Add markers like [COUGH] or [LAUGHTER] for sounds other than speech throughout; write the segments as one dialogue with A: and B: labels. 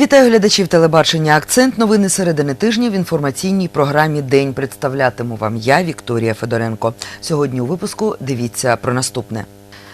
A: Вітаю глядачів телебачення Акцент. Новини середини тижня в інформаційній програмі День представлятиму вам я, Вікторія Федоренко. Сьогодні у випуску дивіться про наступне.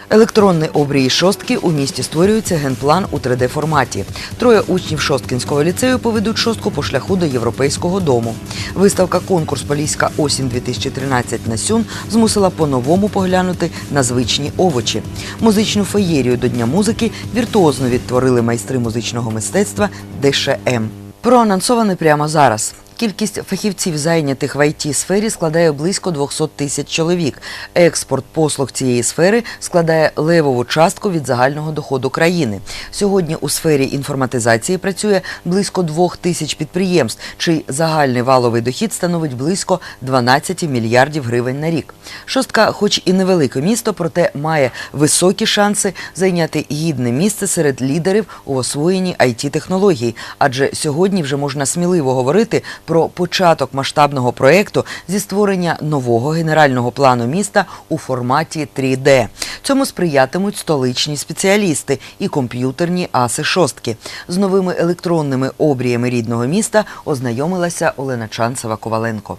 A: Електронний обрій шостки у місті створюється генплан у 3D-форматі. Троє учнів Шосткінського ліцею поведуть шостку по шляху до Європейського дому. Виставка конкурс Поліська осінь 2013 на Сюн змусила по-новому поглянути на звичні овочі. Музичну феєрію до Дня музики віртуозно відтворили майстри музичного мистецтва ДШМ. Проанонсоване прямо зараз. Кількість фахівців, зайнятих в it сфері складає близько 200 тисяч чоловік. Експорт послуг цієї сфери складає левову частку від загального доходу країни. Сьогодні у сфері інформатизації працює близько 2 тисяч підприємств, чий загальний валовий дохід становить близько 12 мільярдів гривень на рік. Шостка, хоч і невелике місто, проте має високі шанси зайняти гідне місце серед лідерів у освоєнні it технологій адже сьогодні вже можна сміливо говорити про початок масштабного проєкту зі створення нового генерального плану міста у форматі 3D. Цьому сприятимуть столичні спеціалісти і комп'ютерні аси шостки. З новими електронними обріями рідного міста ознайомилася Олена Чанцева-Коваленко.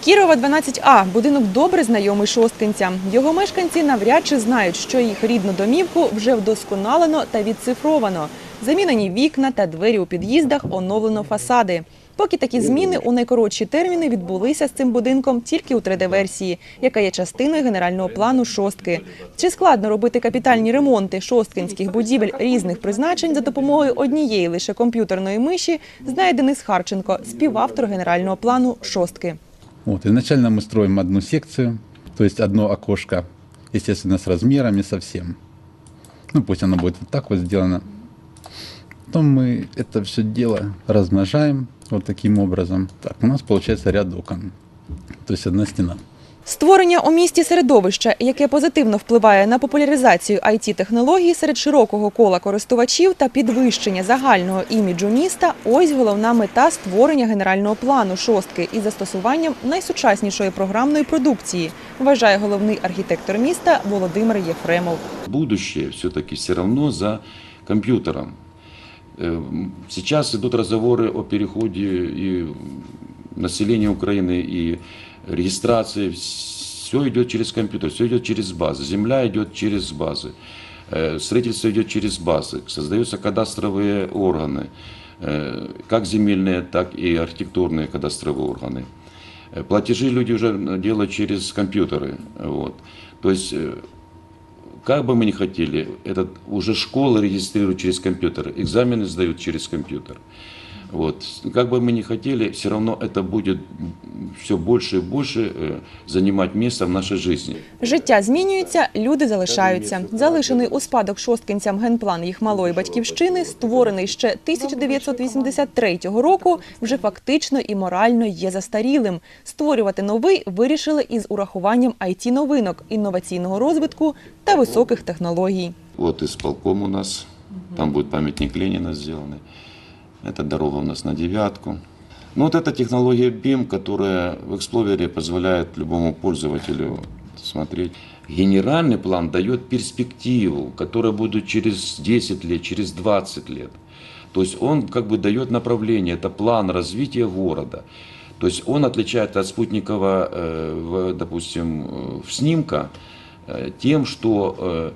B: Кірова 12А – будинок добре знайомий шосткинцям. Його мешканці навряд чи знають, що їх рідну домівку вже вдосконалено та відцифровано. Замінені вікна та двері у під'їздах, оновлено фасади. Поки такі зміни у найкоротші терміни відбулися з цим будинком тільки у 3D-версії, яка є частиною генерального плану шостки. Чи складно робити капітальні ремонти шосткинських будівель різних призначень за допомогою однієї лише комп'ютерної миші, знає Денис Харченко, співавтор генерального плану шостки.
C: Вот, изначально мы строим одну секцию, то есть одно окошко, естественно, с размерами совсем. Ну, пусть оно будет вот так вот сделано. Потом мы это все дело размножаем вот таким образом. Так, у нас получается ряд окон, то есть одна стена.
B: Створення у місті середовища, яке позитивно впливає на популяризацію it технологій серед широкого кола користувачів та підвищення загального іміджу міста – ось головна мета створення генерального плану шостки із застосуванням найсучаснішої програмної продукції, вважає головний архітектор міста Володимир Єфремов.
D: Будущее все-таки все равно за компьютером. Э, Сейчас идут разговоры о переходе и населения Украины, и регистрации. Все идет через компьютер, все идет через базы. Земля идет через базы. Э, Строительство идет через базы. Создаются кадастровые органы, э, как земельные, так и архитектурные кадастровые органы. Э, Платежи люди уже делают через компьютеры. Вот. То есть э, как бы мы ни хотели, этот, уже школы регистрируют через компьютер, экзамены сдают через компьютер. Вот. Как бы мы ни хотели, все равно это будет все больше и больше э, занимать место в нашей жизни.
B: Життя змінюється, люди залишаються. Залишений у спадок шосткинцям генплан їх малої батьківщини, створений ще 1983 року, вже фактично і морально є застарілим. Створювати новий вирішили із урахуванням it новинок інноваційного розвитку та високих технологій.
D: Вот исполком у нас, там будет памятник Ленина сделанный. Это дорога у нас на девятку. Ну вот эта технология BIM, которая в Explorer позволяет любому пользователю смотреть. Генеральный план дает перспективу, которая будет через 10 лет, через 20 лет. То есть он как бы дает направление, это план развития города. То есть он отличает от спутникового, э, допустим, э, снимка э, тем, что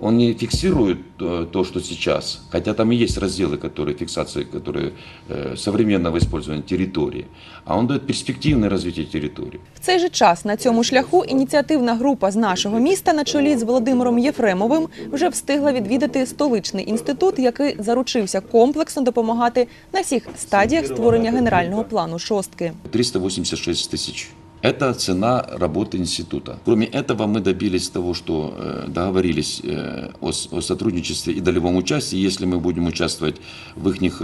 D: он не фиксирует э, то, что сейчас, хотя там и есть разделы, которые фиксации, которые э, современного использования территории, а он дает перспективное развитие территории.
B: В цей же час на цьому шляху ініціативна група з нашого міста на чолі з Володимиром Єфремовим вже встигла відвідати столичний інститут, який заручився комплексно допомагати на всіх стадіях створення генерального плану шостки.
D: 386 тысяч. Это цена работы института. Кроме этого, мы добились того, что э, договорились э, о, с- о сотрудничестве и долевом участии. Если мы будем участвовать в их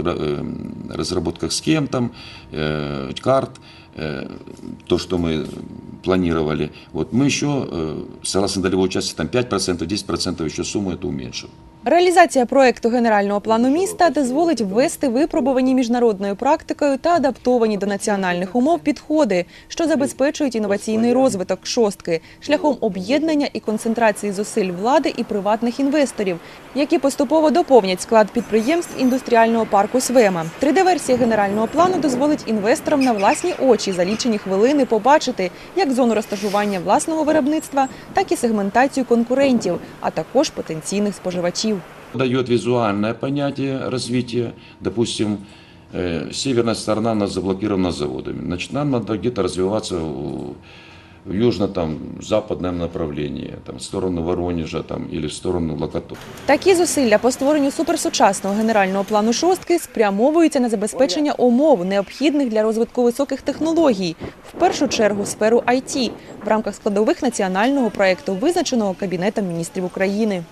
D: разработках схем, там, э, карт, э, то, что мы планировали. Вот мы еще, э, согласно долевой части, там 5%, 10% еще сумму эту уменьшим.
B: Реалізація проекту генерального плану міста дозволить ввести випробувані міжнародною практикою та адаптовані до національних умов підходи, що забезпечують інноваційний розвиток шостки шляхом об'єднання і концентрації зусиль влади і приватних інвесторів, які поступово доповнять склад підприємств індустріального парку Свема. 3D-версія генерального плану дозволить інвесторам на власні очі за лічені хвилини побачити як зону розташування власного виробництва, так і сегментацію конкурентів, а також потенційних споживачів.
D: Дает визуальное понятие развития. Допустим, э, северная сторона у нас заблокирована заводами. Значит, нам надо где-то развиваться в, в южно-западном направлении, там, в сторону Воронежа там, или в сторону Локоток.
B: Такі зусилля по створенню суперсучасного генерального плану шостки спрямовуються на забезпечення умов, необхідних для розвитку високих технологій, в першу чергу сферу IT, в рамках складових національного проєкту, визначеного Кабінетом міністрів України.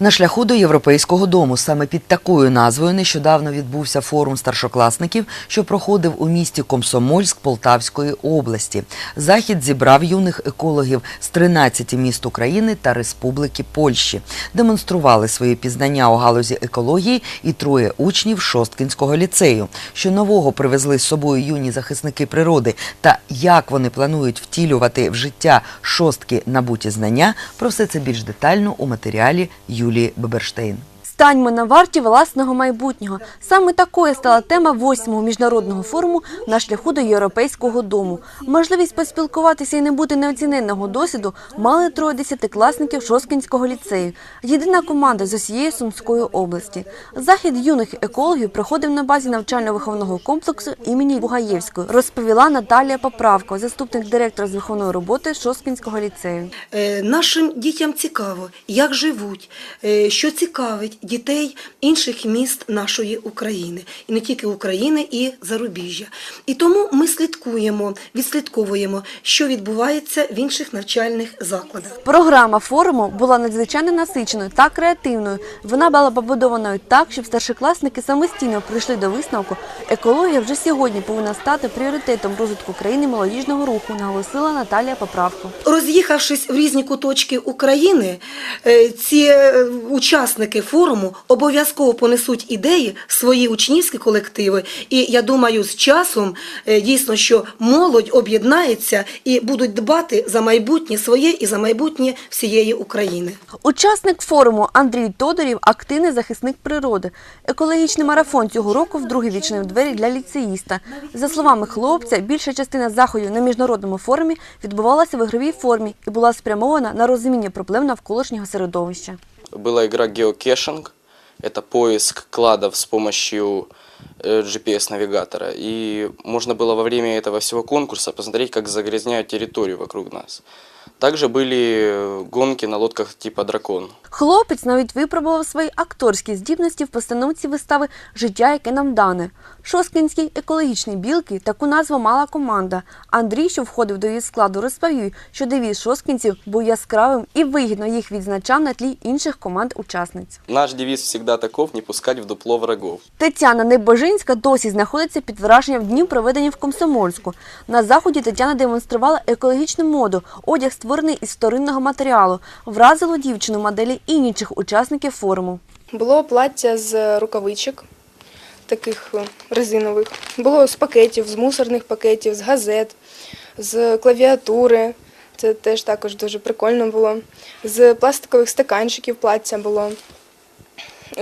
A: На шляху до Європейського дому саме під такою назвою нещодавно відбувся форум старшокласників, що проходив у місті Комсомольськ Полтавської області. Захід зібрав юних екологів з 13 міст України та Республіки Польщі. Демонстрували свої пізнання у галузі екології і троє учнів Шосткінського ліцею. Що нового привезли з собою юні захисники природи та як вони планують втілювати в життя шостки набуті знання, про все це більш детально у матеріалі Gjuli Bëbërshtin.
E: Станьмо на варті власного майбутнього. Саме такою стала тема восьмого міжнародного форуму на шляху до Європейського дому. Можливість поспілкуватися і не бути неоціненного досвіду мали троє десятикласників Шоскінського ліцею. Єдина команда з усієї Сумської області. Захід юних екологів проходив на базі навчально-виховного комплексу імені Бугаєвської, розповіла Наталія Поправко, заступник директора з виховної роботи Шоскінського ліцею.
F: Е, Нашим дітям цікаво, як живуть, е, що цікавить дітей інших міст нашої України, і не тільки України, і зарубіжжя. І тому ми слідкуємо, відслідковуємо, що відбувається в інших навчальних закладах.
E: Програма форуму була надзвичайно насиченою та креативною. Вона була побудованою так, щоб старшокласники самостійно прийшли до висновку. Екологія вже сьогодні повинна стати пріоритетом розвитку країни молодіжного руху, наголосила Наталія Поправко.
F: Роз'їхавшись в різні куточки України, е, ці е, учасники форуму обов'язково понесуть ідеї в свої учнівські колективи. І я думаю, з часом е, дійсно, що молодь об'єднається і будуть дбати за майбутнє своє і за майбутнє всієї України.
E: Учасник форуму Андрій Тодорів активний захисник природи. Екологічний марафон цього року вдруге відчинив двері для ліцеїста. За словами хлопця, більша частина заходів на міжнародному форумі відбувалася в ігровій формі і була спрямована на розуміння проблем навколишнього середовища.
G: Была игра геокешинг. Это поиск кладов с помощью э, GPS-навигатора. И можно было во время этого всего конкурса посмотреть, как загрязняют территорию вокруг нас. Также были э, гонки на лодках типа «Дракон».
E: Хлопець навіть випробував свої акторські здібності в постановці вистави Життя, яке нам дане. Шосткинські екологічні білки таку назву мала команда. Андрій, що входив до її складу, розповів, що девіз шосткинців був яскравим і вигідно їх відзначав на тлі інших команд-учасниць.
G: Наш девиз всегда таков – не пускать в дупло врагов.
E: Тетяна Небожинська досі знаходиться під враженням днів, проведених в Комсомольську. На заході Тетяна демонструвала екологічну моду, одяг створений із вторинного матеріалу. Вразило дівчину моделі інших учасників форуму.
H: Було плаття з рукавичок, таких е, резинових. Було з пакетів, з мусорних пакетів, з газет, з клавіатури. Це теж також дуже прикольно було. З пластикових стаканчиків плаття було,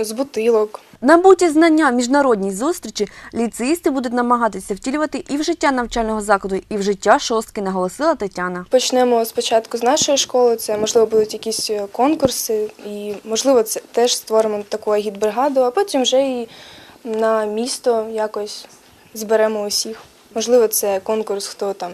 H: з бутилок.
E: Набуті знання міжнародній зустрічі ліцеїсти будуть намагатися втілювати і в життя навчального закладу, і в життя шостки, наголосила Тетяна.
H: Почнемо спочатку з нашої школи. Це можливо будуть якісь е, конкурси, і можливо це теж створимо таку агітбригаду, а потім вже і на місто якось зберемо усіх. Можливо, це конкурс, хто там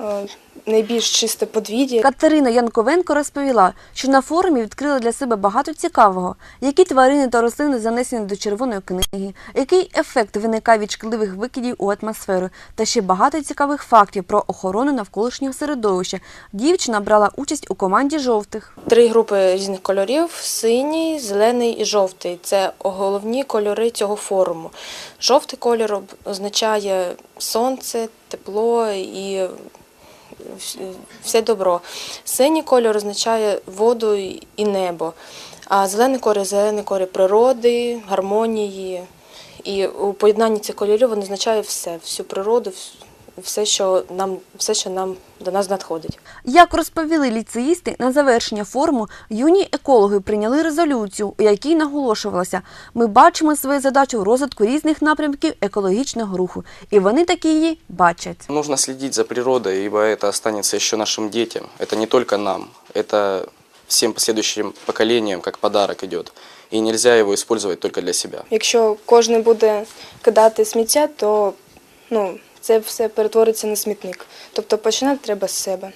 H: е, найбільш чисте подвір'я.
E: Катерина Янковенко розповіла, що на форумі відкрила для себе багато цікавого, які тварини та рослини занесені до червоної книги, який ефект виникає від шкідливих викидів у атмосферу, та ще багато цікавих фактів про охорону навколишнього середовища. Дівчина брала участь у команді жовтих.
I: Три групи різних кольорів: синій, зелений і жовтий. Це головні кольори цього форуму. Жовтий кольор означає сонце, тепло і все добро. Синій кольор означає воду і небо, а зелений кольор зелений кольор природи, гармонії. І у поєднанні цих кольорів означає все, всю природу, все, що нам, все, що нам до нас надходить.
E: Як розповіли ліцеїсти, на завершення форуму юні екологи прийняли резолюцію, у якій наголошувалося, ми бачимо свою задачу в розвитку різних напрямків екологічного руху, і вони такі її бачать.
G: Нужно следить за природой, ибо это останется еще нашим детям. Это не только нам, это всем последующим поколениям как подарок идет. И нельзя его использовать только для себя.
H: Якщо кожен буде кидати сміття, то ну, це все перетвориться на смітник. Тобто починати треба з себе.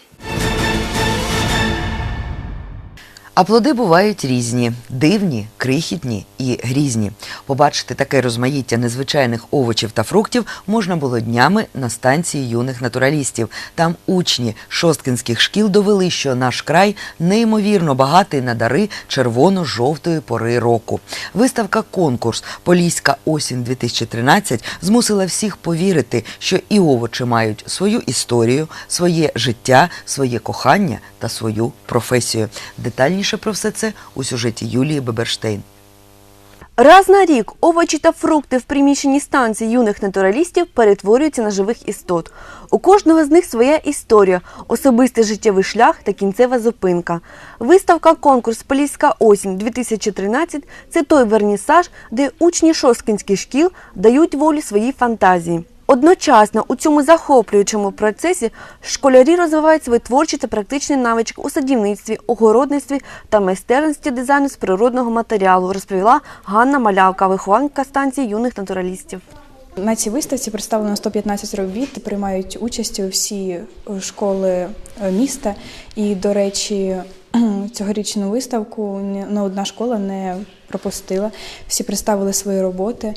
A: А плоди бувають різні, дивні, крихітні і грізні. Побачити таке розмаїття незвичайних овочів та фруктів можна було днями на станції юних натуралістів. Там учні шосткинських шкіл довели, що наш край неймовірно багатий на дари червоно-жовтої пори року. Виставка конкурс Поліська осінь 2013 змусила всіх повірити, що і овочі мають свою історію, своє життя, своє кохання та свою професію. Детальніше про все це у сюжеті Юлії Беберштейн.
E: Раз на рік овочі та фрукти в приміщенні станції юних натуралістів перетворюються на живих істот. У кожного з них своя історія, особистий життєвий шлях та кінцева зупинка. Виставка конкурс Поліська осінь 2013 це той вернісаж, де учні шосткінських шкіл дають волю своїй фантазії. Одночасно у цьому захоплюючому процесі школярі розвивають свої творчі та практичні навички у садівництві, огородництві та майстерності дизайну з природного матеріалу, розповіла Ганна Малявка, вихованка станції юних натуралістів.
J: На цій виставці представлено 115 робіт, приймають участь всі школи е, міста. І, до речі, [CLEARS THROAT] цьогорічну виставку не одна школа не пропустила. Всі представили свої роботи.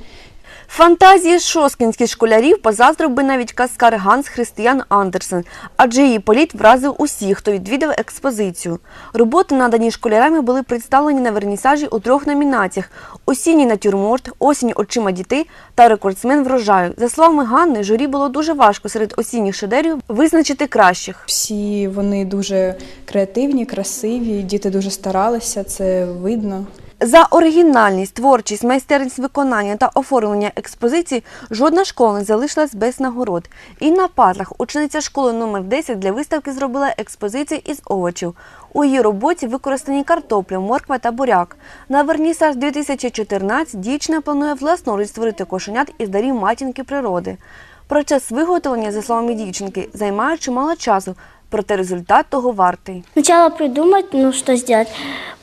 E: Фантазії шоскінських школярів позаздрив би навіть каскар Ганс Християн Андерсен, адже її політ вразив усіх, хто відвідав експозицію. Роботи, надані школярами, були представлені на вернісажі у трьох номінаціях: осінній натюрморт, осінь очима дітей та рекордсмен врожаю. За словами Ганни, журі було дуже важко серед осінніх шедеврів визначити кращих.
J: Всі вони дуже креативні, красиві, діти дуже старалися, це видно.
E: За оригінальність, творчість, майстерність виконання та оформлення експозиції жодна школа не залишилась без нагород. Інна Патлах, учениця школи номер 10 для виставки зробила експозицію із овочів. У її роботі використані картопля, морква та буряк. На Вернісаж 2014 дівчина планує власноруч створити кошенят із дарів матінки природи. Процес виготовлення, за словами дівчинки, займає чимало часу, проте результат того вартий.
K: Сначала придумать, ну что сделать,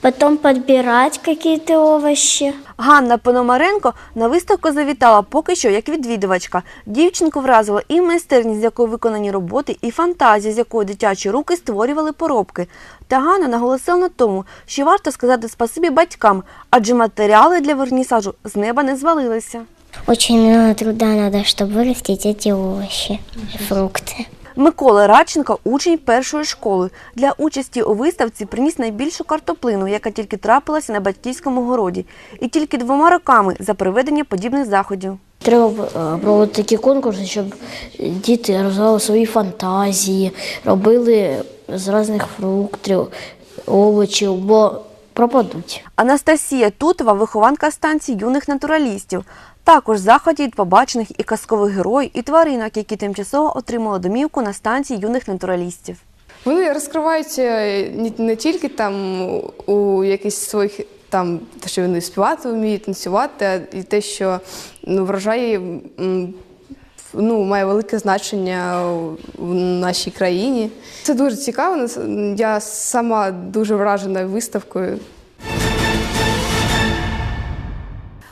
K: потом подбирать какие-то овощи.
E: Ганна Пономаренко на виставку завітала поки що як відвідувачка. Дівчинку вразила і майстерність, з якою виконані роботи, і фантазія, з якою дитячі руки створювали поробки. Та Ганна наголосила на тому, що варто сказати спасибі батькам, адже матеріали для вернісажу з неба не звалилися.
K: Очень много труда надо, чтобы вырастить эти овощи, фрукты.
E: Микола Радченко – учень першої школи. Для участі у виставці приніс найбільшу картоплину, яка тільки трапилася на батьківському городі. І тільки двома роками за проведення подібних заходів.
L: Треба е, проводити такі конкурси, щоб діти розвивали свої фантазії, робили з різних фруктів, овочів, бо пропадуть.
E: Анастасія Тутова – вихованка станції юних натуралістів. Також заході від побачених і казкових героїв, і тваринок, які тимчасово отримали домівку на станції юних натуралістів.
M: Вони розкриваються не, не тільки там у якихось своїх там те, що вони співати вміють, танцювати, а і те, що ну, врожай м, ну, має велике значення в нашій країні. Це дуже цікаво. Я сама дуже вражена виставкою.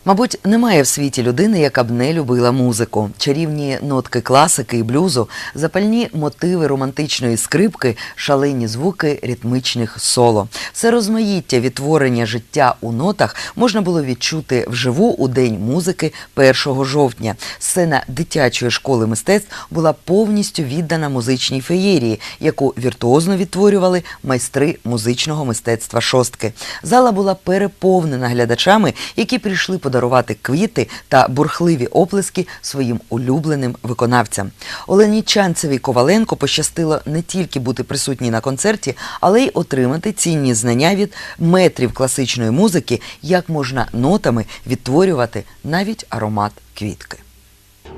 A: Мабуть, немає в світі людини, яка б не любила музику. Чарівні нотки класики і блюзу, запальні мотиви романтичної скрипки, шалені звуки ритмічних соло. Все розмаїття відтворення життя у нотах можна було відчути вживу у день музики 1 жовтня. Сцена дитячої школи мистецтв була повністю віддана музичній феєрії, яку віртуозно відтворювали майстри музичного мистецтва шостки. Зала була переповнена глядачами, які прийшли подарувати подарувати квіти та бурхливі оплески своїм улюбленим виконавцям. Олені Чанцевій Коваленко пощастило не тільки бути присутній на концерті, але й отримати цінні знання від метрів класичної музики, як можна нотами відтворювати навіть аромат квітки.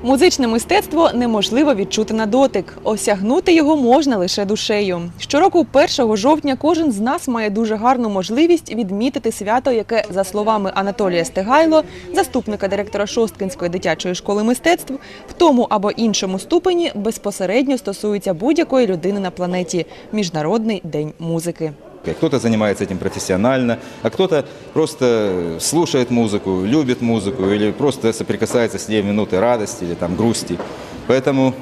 B: Музичне мистецтво неможливо відчути на дотик. Осягнути його можна лише душею. Щороку, 1 жовтня, кожен з нас має дуже гарну можливість відмітити свято, яке, за словами Анатолія Стегайло, заступника директора Шосткинської дитячої школи мистецтв, в тому або іншому ступені безпосередньо стосується будь-якої людини на планеті Міжнародний день музики.
N: Кто-то занимается этим профессионально, а кто-то просто слушает музыку, любит музыку или просто соприкасается с ней в минуты радости или там грусти. Поэтому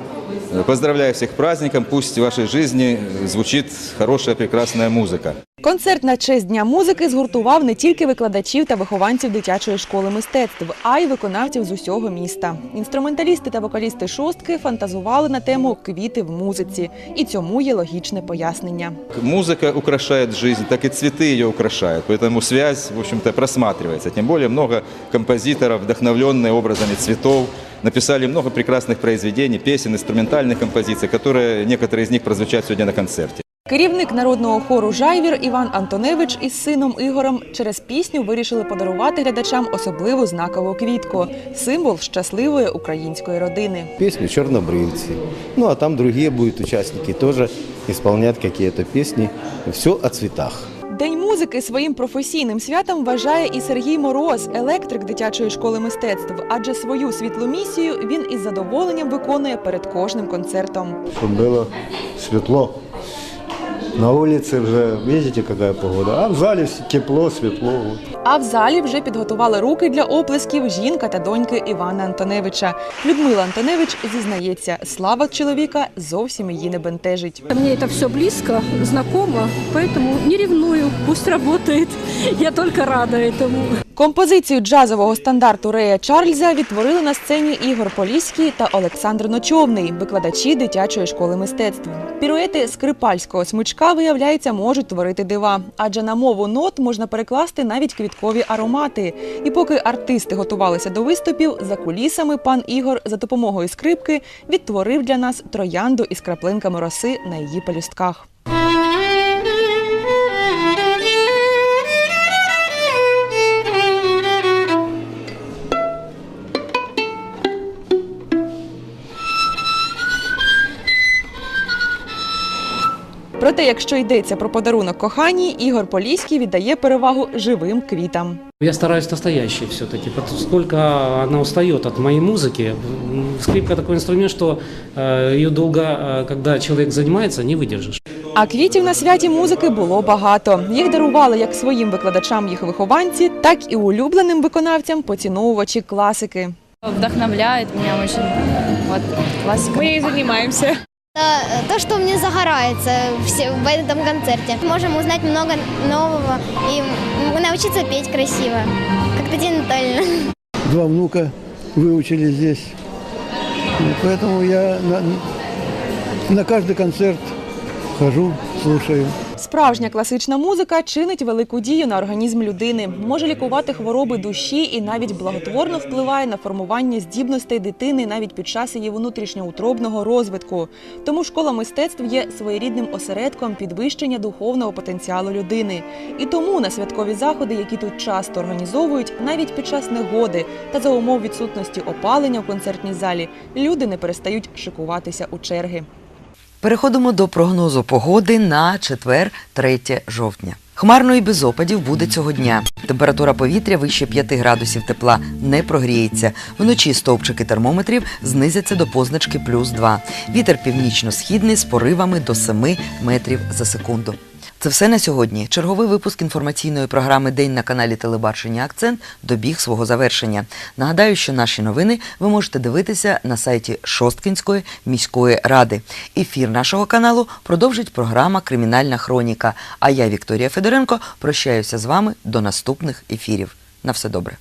N: э, поздравляю всех праздником, пусть в вашей жизни звучит хорошая, прекрасная музыка.
B: Концерт на честь Дня музики згуртував не тільки викладачів та вихованців дитячої школи мистецтв, а й виконавців з усього міста. Інструменталісти та вокалісти шостки фантазували на тему квіти в музиці, і цьому є логічне пояснення.
N: Музыка украшает жизнь, так и цветы ее украшают. Поэтому связь, в общем-то, просматривается. Тем более много композиторов, вдохновленные образами цветов, написали много прекрасных произведений, песен, инструментальных композиций, которые некоторые из них прозвучат сегодня на концерте.
B: Керівник народного хору Жайвір Іван Антоневич із сином Ігорем через пісню вирішили подарувати глядачам особливу знакову квітку символ щасливої української родини.
O: песню «Чернобрывцы». Ну, а там другие будут участники тоже исполнять какие-то песни. Все о цветах.
B: День музики своїм професійним святом вважає і Сергій Мороз, електрик дитячої школи мистецтв. Адже свою світлу місію він із задоволенням виконує перед кожним концертом.
O: Чтобы было светло. На улице уже, видите, какая погода. А в зале все тепло, светло. Вот.
B: А в залі вже підготували руки для оплесків жінка та доньки Івана Антоневича. Людмила Антоневич зізнається, слава чоловіка зовсім її не бентежить.
P: Мне это все близко, знакомо, поэтому не ревную, пусть работает. [LAUGHS] Я только рада этому.
B: Композицію джазового стандарту Рея Чарльза відтворили на сцені Ігор Поліський та Олександр Ночовний, викладачі дитячої школи мистецтв. Піруети скрипальського смичка, виявляється, можуть творити дива, адже на мову нот можна перекласти навіть квіткові аромати. І поки артисти готувалися до виступів, за кулісами пан Ігор за допомогою скрипки відтворив для нас троянду із краплинками роси на її пелюстках. Проте, якщо йдеться про подарунок коханій, Ігор Поліський віддає перевагу живим квітам.
Q: Я стараюсь настоящей все-таки, поскольку она устает от моей музыки. М, Скрипка такой инструмент, что э, ее долго, э, когда человек занимается, не выдержишь.
B: А квітів на святі музики було багато. Їх дарували як своїм викладачам їх вихованці, так і улюбленим виконавцям поціновувачі класики.
R: Вдохновляет меня очень. Вот, классика. Мы ей занимаемся.
S: То, что мне загорается все в этом концерте. Можем узнать много нового и м, научиться петь красиво, как Татьяна Анатольевна.
T: Два внука выучили здесь. И Поэтому я на, на каждый концерт хожу, слушаю.
B: Справжня класична музика чинить велику дію на організм людини, може лікувати хвороби душі і навіть благотворно впливає на формування здібностей дитини навіть під час її внутрішньоутробного розвитку. Тому школа мистецтв є своєрідним осередком підвищення духовного потенціалу людини. І тому на святкові заходи, які тут часто організовують, навіть під час негоди та за умов відсутності опалення в концертній залі, люди не перестають шикуватися у черги.
A: Переходимо до прогнозу погоди на четвер, 3 жовтня. Хмарно і без опадів буде цього дня. Температура повітря вище 5 градусів тепла не прогріється. Вночі стовпчики термометрів знизяться до позначки плюс 2. Вітер північно-східний з поривами до 7 метрів за секунду. Це все на сьогодні. Черговий випуск інформаційної програми День на каналі Телебачення Акцент добіг свого завершення. Нагадаю, що наші новини ви можете дивитися на сайті Шосткінської міської ради. Ефір нашого каналу продовжить програма Кримінальна хроніка. А я, Вікторія Федоренко, прощаюся з вами до наступних ефірів. На все добре.